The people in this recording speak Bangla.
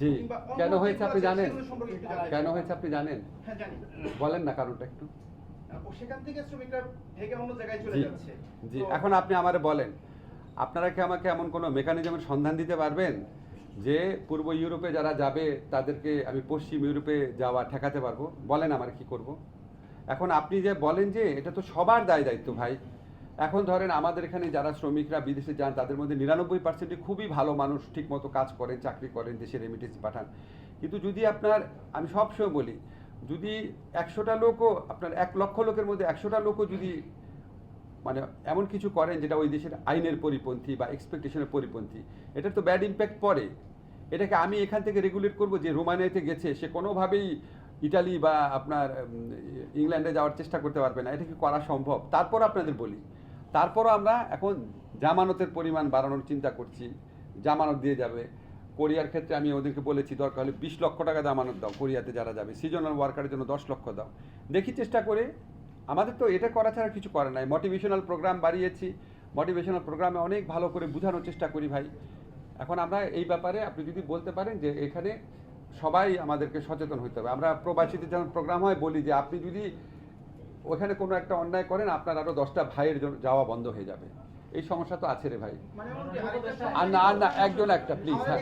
জি। কেন হয়েছে আপনি জানেন? কেন হয়েছে আপনি জানেন? হ্যাঁ বলেন না কারণটা একটু। সেখান থেকে শ্রমিকরা ঢেকে অন্য জায়গায় চলে জি যাচ্ছে। জি এখন আপনি আমারে বলেন আপনারা কি আমাকে এমন কোনো মেকানিজমের সন্ধান দিতে পারবেন যে পূর্ব ইউরোপে যারা যাবে তাদেরকে আমি পশ্চিম ইউরোপে যাওয়া ঠেকাতে পারব? বলেন আমার কি করব? এখন আপনি যে বলেন যে এটা তো সবার দায় দায়িত্ব ভাই। এখন ধরেন আমাদের এখানে যারা শ্রমিকরা বিদেশে যান, তাদের মধ্যে নিরানব্বই পার্সেন্টই খুবই ভালো মানুষ ঠিকমতো কাজ করেন, চাকরি করেন, দেশে রেমিটেন্স পাঠান। কিন্তু যদি আপনার, আমি সবসময় বলি, যদি একশোটা লোকও, আপনার এক লক্ষ লোকের মধ্যে একশোটা লোকও যদি মানে এমন কিছু করেন যেটা ওই দেশের আইনের পরিপন্থী বা এক্সপেকটেশনের পরিপন্থী, এটার তো ব্যাড ইম্প্যাক্ট পড়ে। এটাকে আমি এখান থেকে রেগুলেট করব যে রোমানিয়াতে গেছে, সে কোনোভাবেই ইটালি বা আপনার ইংল্যান্ডে যাওয়ার চেষ্টা করতে পারবে না। এটা কি করা সম্ভব? তারপর আপনাদের বলি। তারপরও আমরা এখন জামানতের পরিমাণ বাড়ানোর চিন্তা করছি, জামানত দিয়ে যাবে। কোরিয়ার ক্ষেত্রে আমি ওদেরকে বলেছি, দরকার হলে বিশ লক্ষ টাকা জামানত দাও, কোরিয়াতে যারা যাবে সিজনাল ওয়ার্কারের জন্য দশ লক্ষ দাও। দেখি চেষ্টা করে, আমাদের তো এটা করা ছাড়া কিছু করে নাই। মোটিভেশনাল প্রোগ্রাম বাড়িয়েছি মোটিভেশনাল প্রোগ্রামে অনেক ভালো করে বোঝানোর চেষ্টা করি ভাই। এখন আমরা এই ব্যাপারে আপনি যদি বলতে পারেন যে এখানে সবাই আমাদেরকে সচেতন হতে হবে। আমরা প্রবাসীদের যখন প্রোগ্রাম হয় বলি যে, আপনি যদি ওখানে কোনো একটা অন্যায় করেন আপনার আরও দশটা ভাইয়ের জন্য যাওয়া বন্ধ হয়ে যাবে। এই সমস্যা তো আছে রে ভাই। মানে আর না আর না একজন একটা প্লিজ হ্যাঁ